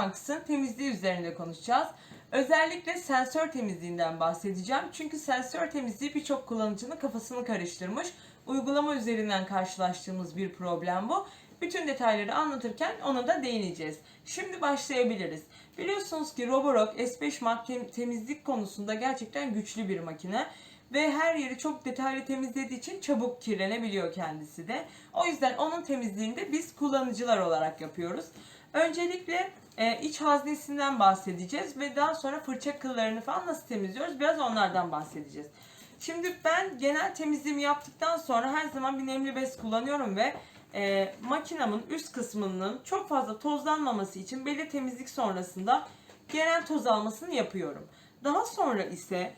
S5 Max'ın temizliği üzerinde konuşacağız. Özellikle sensör temizliğinden bahsedeceğim. Çünkü sensör temizliği birçok kullanıcının kafasını karıştırmış. Uygulama üzerinden karşılaştığımız bir problem bu. Bütün detayları anlatırken ona da değineceğiz. Şimdi başlayabiliriz. Biliyorsunuz ki Roborock S5 Max tem- temizlik konusunda gerçekten güçlü bir makine ve her yeri çok detaylı temizlediği için çabuk kirlenebiliyor kendisi de. O yüzden onun temizliğini de biz kullanıcılar olarak yapıyoruz. Öncelikle e, iç haznesinden bahsedeceğiz ve daha sonra fırça kıllarını falan nasıl temizliyoruz biraz onlardan bahsedeceğiz. Şimdi ben genel temizliğimi yaptıktan sonra her zaman bir nemli bez kullanıyorum ve e, makinamın üst kısmının çok fazla tozlanmaması için belli temizlik sonrasında genel toz almasını yapıyorum. Daha sonra ise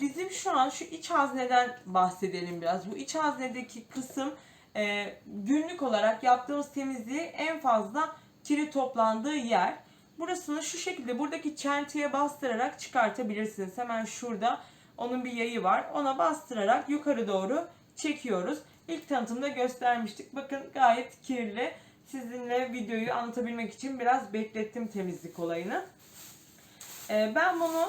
Bizim şu an şu iç hazneden bahsedelim biraz. Bu iç haznedeki kısım e, günlük olarak yaptığımız temizliği en fazla kiri toplandığı yer. Burasını şu şekilde buradaki çentiye bastırarak çıkartabilirsiniz. Hemen şurada onun bir yayı var. Ona bastırarak yukarı doğru çekiyoruz. İlk tanıtımda göstermiştik. Bakın gayet kirli. Sizinle videoyu anlatabilmek için biraz beklettim temizlik olayını. E, ben bunu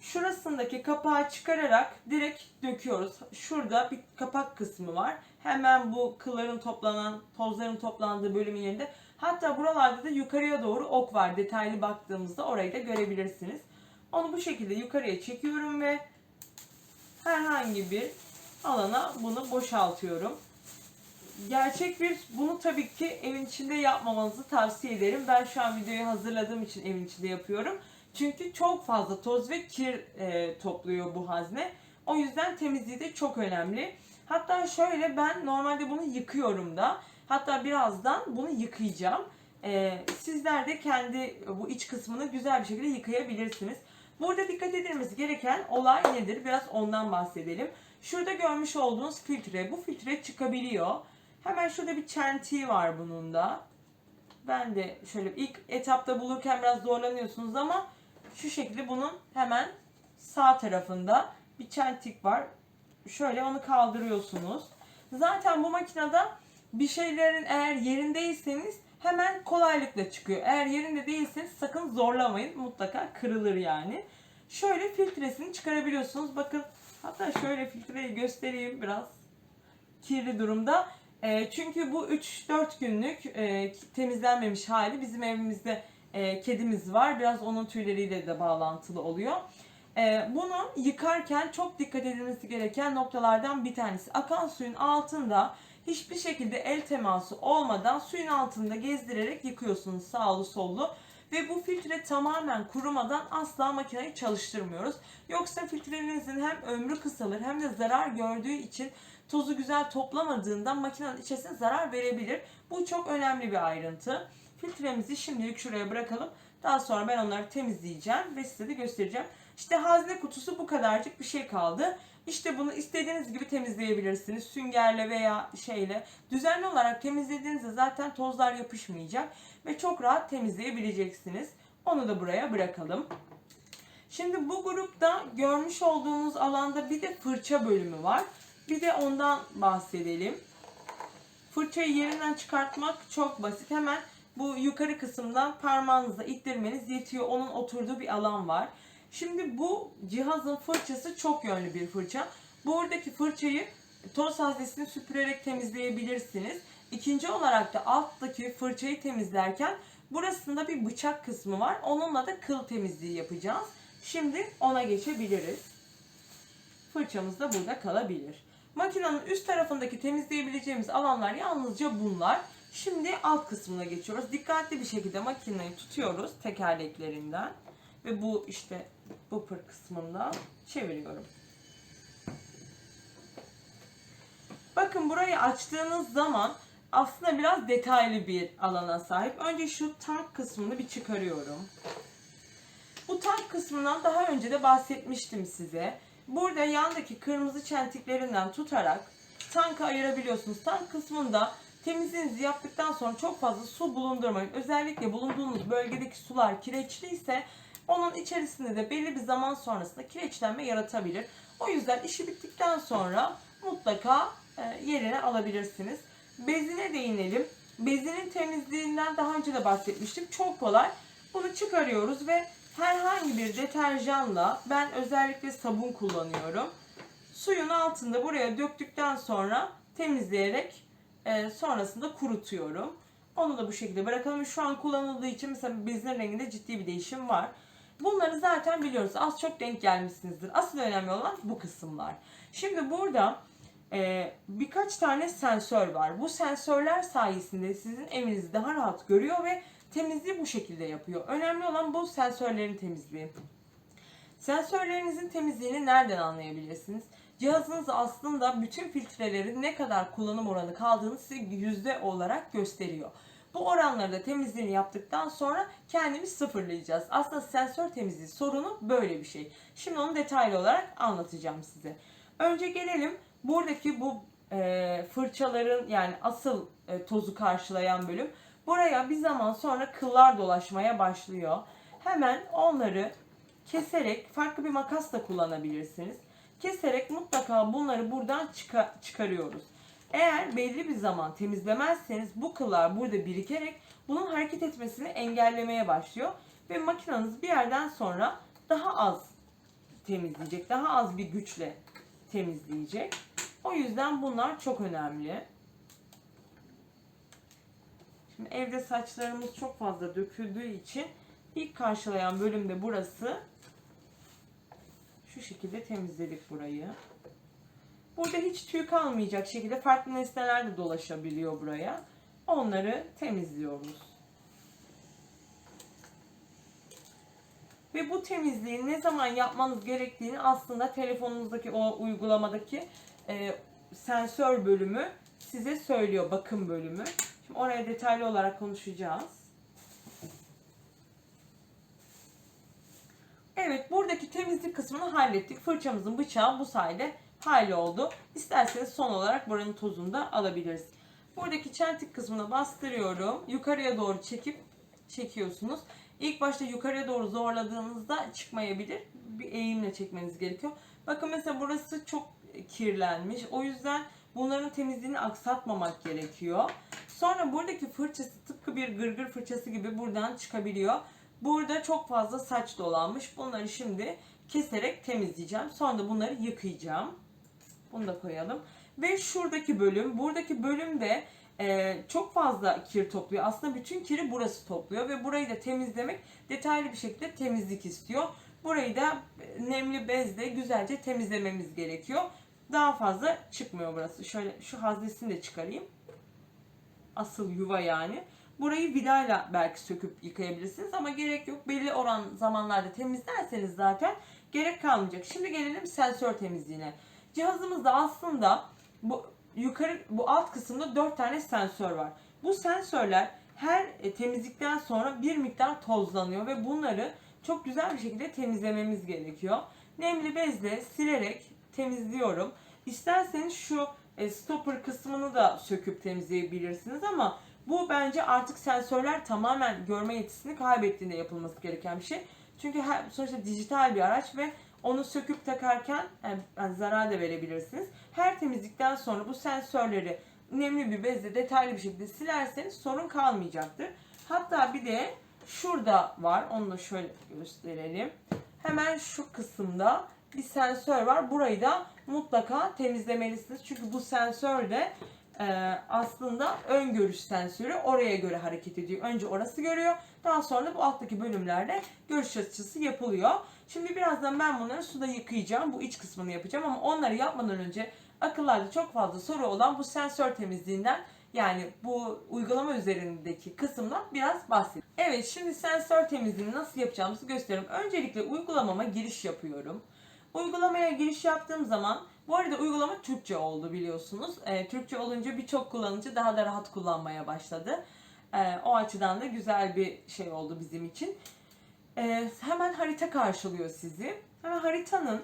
şurasındaki kapağı çıkararak direkt döküyoruz. Şurada bir kapak kısmı var. Hemen bu kılların toplanan, tozların toplandığı bölümün yerinde. Hatta buralarda da yukarıya doğru ok var. Detaylı baktığımızda orayı da görebilirsiniz. Onu bu şekilde yukarıya çekiyorum ve herhangi bir alana bunu boşaltıyorum. Gerçek bir bunu tabii ki evin içinde yapmamanızı tavsiye ederim. Ben şu an videoyu hazırladığım için evin içinde yapıyorum. Çünkü çok fazla toz ve kir e, topluyor bu hazne. O yüzden temizliği de çok önemli. Hatta şöyle ben normalde bunu yıkıyorum da. Hatta birazdan bunu yıkayacağım. E, sizler de kendi bu iç kısmını güzel bir şekilde yıkayabilirsiniz. Burada dikkat edilmesi gereken olay nedir? Biraz ondan bahsedelim. Şurada görmüş olduğunuz filtre. Bu filtre çıkabiliyor. Hemen şurada bir çentiği var bunun da. Ben de şöyle ilk etapta bulurken biraz zorlanıyorsunuz ama şu şekilde bunun hemen sağ tarafında bir çentik var. Şöyle onu kaldırıyorsunuz. Zaten bu makinede bir şeylerin eğer yerindeyseniz hemen kolaylıkla çıkıyor. Eğer yerinde değilseniz sakın zorlamayın. Mutlaka kırılır yani. Şöyle filtresini çıkarabiliyorsunuz. Bakın hatta şöyle filtreyi göstereyim biraz kirli durumda. E, çünkü bu 3-4 günlük e, temizlenmemiş hali bizim evimizde e, kedimiz var. Biraz onun tüyleriyle de bağlantılı oluyor. E, bunu yıkarken çok dikkat edilmesi gereken noktalardan bir tanesi. Akan suyun altında hiçbir şekilde el teması olmadan suyun altında gezdirerek yıkıyorsunuz sağlı sollu. Ve bu filtre tamamen kurumadan asla makineyi çalıştırmıyoruz. Yoksa filtrenizin hem ömrü kısalır hem de zarar gördüğü için tozu güzel toplamadığından makinenin içerisine zarar verebilir. Bu çok önemli bir ayrıntı. Filtremizi şimdilik şuraya bırakalım. Daha sonra ben onları temizleyeceğim ve size de göstereceğim. İşte hazne kutusu bu kadarcık bir şey kaldı. İşte bunu istediğiniz gibi temizleyebilirsiniz. Süngerle veya şeyle. Düzenli olarak temizlediğinizde zaten tozlar yapışmayacak ve çok rahat temizleyebileceksiniz. Onu da buraya bırakalım. Şimdi bu grupta görmüş olduğunuz alanda bir de fırça bölümü var. Bir de ondan bahsedelim. Fırçayı yerinden çıkartmak çok basit. Hemen bu yukarı kısımdan parmağınızla ittirmeniz yetiyor. Onun oturduğu bir alan var. Şimdi bu cihazın fırçası çok yönlü bir fırça. Buradaki fırçayı toz haznesini süpürerek temizleyebilirsiniz. İkinci olarak da alttaki fırçayı temizlerken burasında bir bıçak kısmı var. Onunla da kıl temizliği yapacağız. Şimdi ona geçebiliriz. Fırçamız da burada kalabilir. Makinenin üst tarafındaki temizleyebileceğimiz alanlar yalnızca bunlar. Şimdi alt kısmına geçiyoruz. Dikkatli bir şekilde makineyi tutuyoruz tekerleklerinden ve bu işte bumper kısmından çeviriyorum. Bakın burayı açtığınız zaman aslında biraz detaylı bir alana sahip. Önce şu tank kısmını bir çıkarıyorum. Bu tank kısmından daha önce de bahsetmiştim size. Burada yandaki kırmızı çentiklerinden tutarak tankı ayırabiliyorsunuz. Tank kısmında temizliğinizi yaptıktan sonra çok fazla su bulundurmayın. Özellikle bulunduğunuz bölgedeki sular kireçliyse onun içerisinde de belli bir zaman sonrasında kireçlenme yaratabilir. O yüzden işi bittikten sonra mutlaka e, yerine alabilirsiniz. bezine değinelim. Bezinin temizliğinden daha önce de bahsetmiştim. Çok kolay. Bunu çıkarıyoruz ve herhangi bir deterjanla ben özellikle sabun kullanıyorum. Suyun altında buraya döktükten sonra temizleyerek e, sonrasında kurutuyorum. Onu da bu şekilde bırakalım. Şu an kullanıldığı için mesela bezin renginde ciddi bir değişim var. Bunları zaten biliyoruz. Az çok denk gelmişsinizdir. Asıl önemli olan bu kısımlar. Şimdi burada e, birkaç tane sensör var. Bu sensörler sayesinde sizin evinizi daha rahat görüyor ve temizliği bu şekilde yapıyor. Önemli olan bu sensörlerin temizliği. Sensörlerinizin temizliğini nereden anlayabilirsiniz? Cihazınız aslında bütün filtrelerin ne kadar kullanım oranı kaldığını size yüzde olarak gösteriyor. Bu oranları da temizliğini yaptıktan sonra kendimiz sıfırlayacağız. Aslında sensör temizliği sorunu böyle bir şey. Şimdi onu detaylı olarak anlatacağım size. Önce gelelim buradaki bu e, fırçaların yani asıl e, tozu karşılayan bölüm. Buraya bir zaman sonra kıllar dolaşmaya başlıyor. Hemen onları keserek farklı bir makas da kullanabilirsiniz. Keserek mutlaka bunları buradan çıka- çıkarıyoruz. Eğer belli bir zaman temizlemezseniz bu kıllar burada birikerek bunun hareket etmesini engellemeye başlıyor ve makineniz bir yerden sonra daha az temizleyecek, daha az bir güçle temizleyecek. O yüzden bunlar çok önemli. Şimdi evde saçlarımız çok fazla döküldüğü için ilk karşılayan bölümde burası. Şu şekilde temizledik burayı. Burada hiç tüy kalmayacak şekilde farklı nesneler de dolaşabiliyor buraya. Onları temizliyoruz. Ve bu temizliği ne zaman yapmanız gerektiğini aslında telefonunuzdaki o uygulamadaki e, sensör bölümü size söylüyor bakım bölümü. Şimdi oraya detaylı olarak konuşacağız. Evet buradaki temizlik kısmını hallettik. Fırçamızın bıçağı bu sayede halloldu. İsterseniz son olarak buranın tozunu da alabiliriz. Buradaki çentik kısmına bastırıyorum. Yukarıya doğru çekip çekiyorsunuz. İlk başta yukarıya doğru zorladığınızda çıkmayabilir. Bir eğimle çekmeniz gerekiyor. Bakın mesela burası çok kirlenmiş. O yüzden bunların temizliğini aksatmamak gerekiyor. Sonra buradaki fırçası tıpkı bir gırgır fırçası gibi buradan çıkabiliyor. Burada çok fazla saç dolanmış. Bunları şimdi keserek temizleyeceğim. Sonra da bunları yıkayacağım. Bunu da koyalım. Ve şuradaki bölüm, buradaki bölümde e, çok fazla kir topluyor. Aslında bütün kiri burası topluyor ve burayı da temizlemek detaylı bir şekilde temizlik istiyor. Burayı da nemli bezle güzelce temizlememiz gerekiyor. Daha fazla çıkmıyor burası. Şöyle şu haznesini de çıkarayım. Asıl yuva yani. Burayı vidayla belki söküp yıkayabilirsiniz ama gerek yok. Belli oran zamanlarda temizlerseniz zaten gerek kalmayacak. Şimdi gelelim sensör temizliğine. Cihazımızda aslında bu yukarı bu alt kısımda 4 tane sensör var. Bu sensörler her e, temizlikten sonra bir miktar tozlanıyor ve bunları çok güzel bir şekilde temizlememiz gerekiyor. Nemli bezle silerek temizliyorum. İsterseniz şu e, stopper kısmını da söküp temizleyebilirsiniz ama bu bence artık sensörler tamamen görme yetisini kaybettiğinde yapılması gereken bir şey. Çünkü her, sonuçta dijital bir araç ve onu söküp takarken yani, zarar da verebilirsiniz. Her temizlikten sonra bu sensörleri nemli bir bezle detaylı bir şekilde silerseniz sorun kalmayacaktır. Hatta bir de şurada var. Onu da şöyle gösterelim. Hemen şu kısımda bir sensör var. Burayı da mutlaka temizlemelisiniz. Çünkü bu sensör de aslında ön görüş sensörü oraya göre hareket ediyor. Önce orası görüyor. Daha sonra bu alttaki bölümlerde görüş açısı yapılıyor. Şimdi birazdan ben bunları suda yıkayacağım. Bu iç kısmını yapacağım ama onları yapmadan önce akıllarda çok fazla soru olan bu sensör temizliğinden yani bu uygulama üzerindeki kısımdan biraz bahsedeyim. Evet şimdi sensör temizliğini nasıl yapacağımızı gösteriyorum. Öncelikle uygulamama giriş yapıyorum. Uygulamaya giriş yaptığım zaman bu arada uygulama Türkçe oldu biliyorsunuz. Ee, Türkçe olunca birçok kullanıcı daha da rahat kullanmaya başladı. Ee, o açıdan da güzel bir şey oldu bizim için. Ee, hemen harita karşılıyor sizi. Hemen haritanın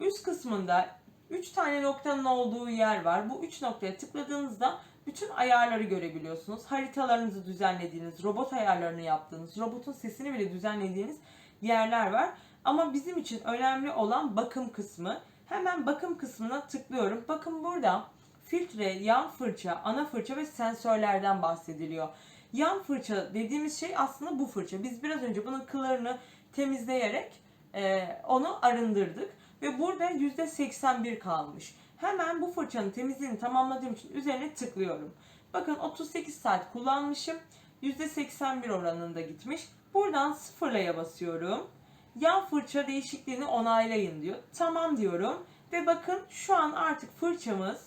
üst kısmında 3 tane noktanın olduğu yer var. Bu 3 noktaya tıkladığınızda bütün ayarları görebiliyorsunuz. Haritalarınızı düzenlediğiniz, robot ayarlarını yaptığınız, robotun sesini bile düzenlediğiniz yerler var. Ama bizim için önemli olan bakım kısmı. Hemen bakım kısmına tıklıyorum. Bakın burada filtre, yan fırça, ana fırça ve sensörlerden bahsediliyor. Yan fırça dediğimiz şey aslında bu fırça. Biz biraz önce bunun kıllarını temizleyerek e, onu arındırdık ve burada %81 kalmış. Hemen bu fırçanın temizliğini tamamladığım için üzerine tıklıyorum. Bakın 38 saat kullanmışım. %81 oranında gitmiş. Buradan sıfırlaya basıyorum. Yan fırça değişikliğini onaylayın diyor. Tamam diyorum. Ve bakın şu an artık fırçamız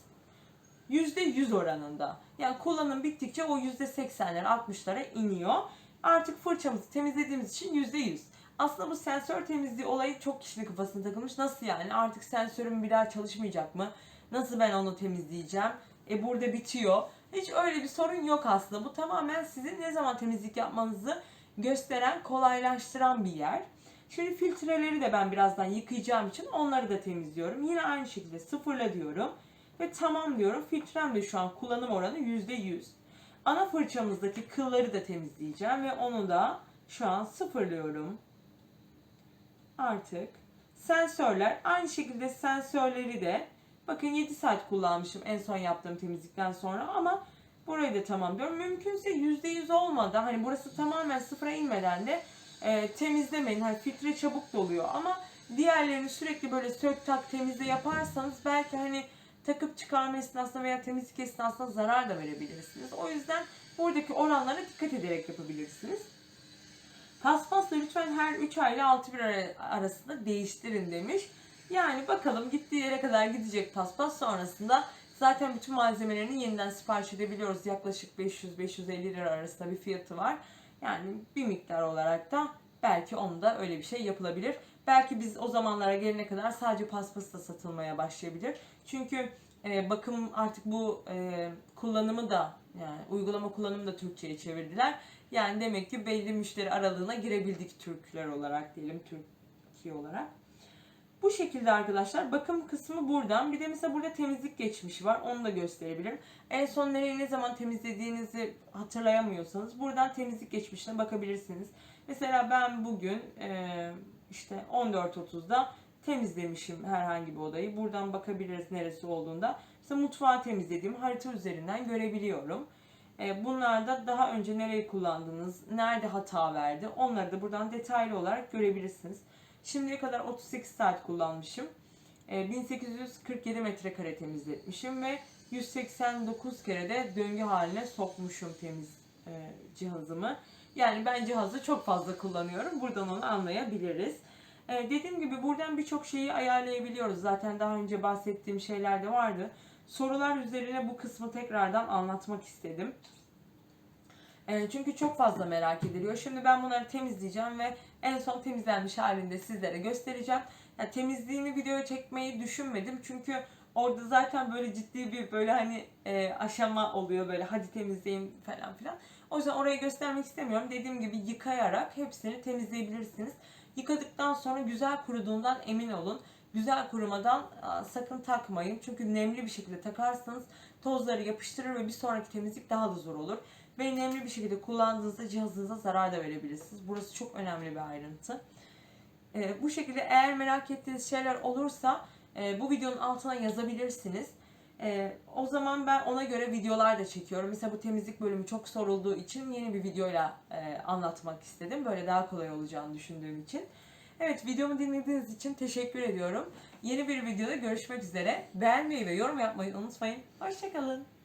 %100 oranında. Yani kullanım bittikçe o %80'lere 60'lara iniyor. Artık fırçamızı temizlediğimiz için %100. Aslında bu sensör temizliği olayı çok kişinin kafasına takılmış. Nasıl yani? Artık sensörüm bir daha çalışmayacak mı? Nasıl ben onu temizleyeceğim? E burada bitiyor. Hiç öyle bir sorun yok aslında. Bu tamamen sizin ne zaman temizlik yapmanızı gösteren, kolaylaştıran bir yer. Şimdi filtreleri de ben birazdan yıkayacağım için onları da temizliyorum. Yine aynı şekilde sıfırla diyorum. Ve tamam diyorum. Filtrem de şu an kullanım oranı %100. Ana fırçamızdaki kılları da temizleyeceğim ve onu da şu an sıfırlıyorum. Artık sensörler aynı şekilde sensörleri de bakın 7 saat kullanmışım en son yaptığım temizlikten sonra ama burayı da tamam diyorum. Mümkünse %100 olmadı. Hani burası tamamen sıfıra inmeden de e, temizlemeyin. Hani filtre çabuk doluyor ama diğerlerini sürekli böyle sök tak temizle yaparsanız belki hani takıp çıkarma esnasında veya temizlik esnasında zarar da verebilirsiniz. O yüzden buradaki oranlara dikkat ederek yapabilirsiniz. Paspasla lütfen her 3 ay ile 6 bir ara- arasında değiştirin demiş. Yani bakalım gittiği yere kadar gidecek paspas sonrasında zaten bütün malzemelerini yeniden sipariş edebiliyoruz. Yaklaşık 500-550 lira arasında bir fiyatı var. Yani bir miktar olarak da belki onu da öyle bir şey yapılabilir. Belki biz o zamanlara gelene kadar sadece paspası da satılmaya başlayabilir. Çünkü e, bakım artık bu e, kullanımı da yani uygulama kullanımı da Türkçe'ye çevirdiler. Yani demek ki belli müşteri aralığına girebildik Türkler olarak diyelim Türkiye olarak. Bu şekilde arkadaşlar bakım kısmı buradan. Bir de mesela burada temizlik geçmişi var. Onu da gösterebilirim. En son nereyi ne zaman temizlediğinizi hatırlayamıyorsanız buradan temizlik geçmişine bakabilirsiniz. Mesela ben bugün e, işte 14.30'da temizlemişim herhangi bir odayı. Buradan bakabiliriz neresi olduğunda. Mesela mutfağı temizlediğim harita üzerinden görebiliyorum. E, Bunlarda daha önce nereyi kullandınız, nerede hata verdi onları da buradan detaylı olarak görebilirsiniz. Şimdiye kadar 38 saat kullanmışım. E, 1847 metrekare temizletmişim ve 189 kere de döngü haline sokmuşum temiz e, cihazımı. Yani ben cihazı çok fazla kullanıyorum. Buradan onu anlayabiliriz. E, dediğim gibi buradan birçok şeyi ayarlayabiliyoruz. Zaten daha önce bahsettiğim şeyler de vardı. Sorular üzerine bu kısmı tekrardan anlatmak istedim. E, çünkü çok fazla merak ediliyor. Şimdi ben bunları temizleyeceğim ve en son temizlenmiş halinde sizlere göstereceğim. Yani temizliğini videoya çekmeyi düşünmedim. Çünkü orada zaten böyle ciddi bir böyle hani e, aşama oluyor böyle hadi temizleyin falan filan. O yüzden orayı göstermek istemiyorum. Dediğim gibi yıkayarak hepsini temizleyebilirsiniz. Yıkadıktan sonra güzel kuruduğundan emin olun. Güzel kurumadan sakın takmayın. Çünkü nemli bir şekilde takarsanız tozları yapıştırır ve bir sonraki temizlik daha da zor olur. Ve nemli bir şekilde kullandığınızda cihazınıza zarar da verebilirsiniz. Burası çok önemli bir ayrıntı. Ee, bu şekilde eğer merak ettiğiniz şeyler olursa e, bu videonun altına yazabilirsiniz. Ee, o zaman ben ona göre videolar da çekiyorum. Mesela bu temizlik bölümü çok sorulduğu için yeni bir videoyla e, anlatmak istedim. Böyle daha kolay olacağını düşündüğüm için. Evet videomu dinlediğiniz için teşekkür ediyorum. Yeni bir videoda görüşmek üzere. Beğenmeyi ve yorum yapmayı unutmayın. Hoşçakalın.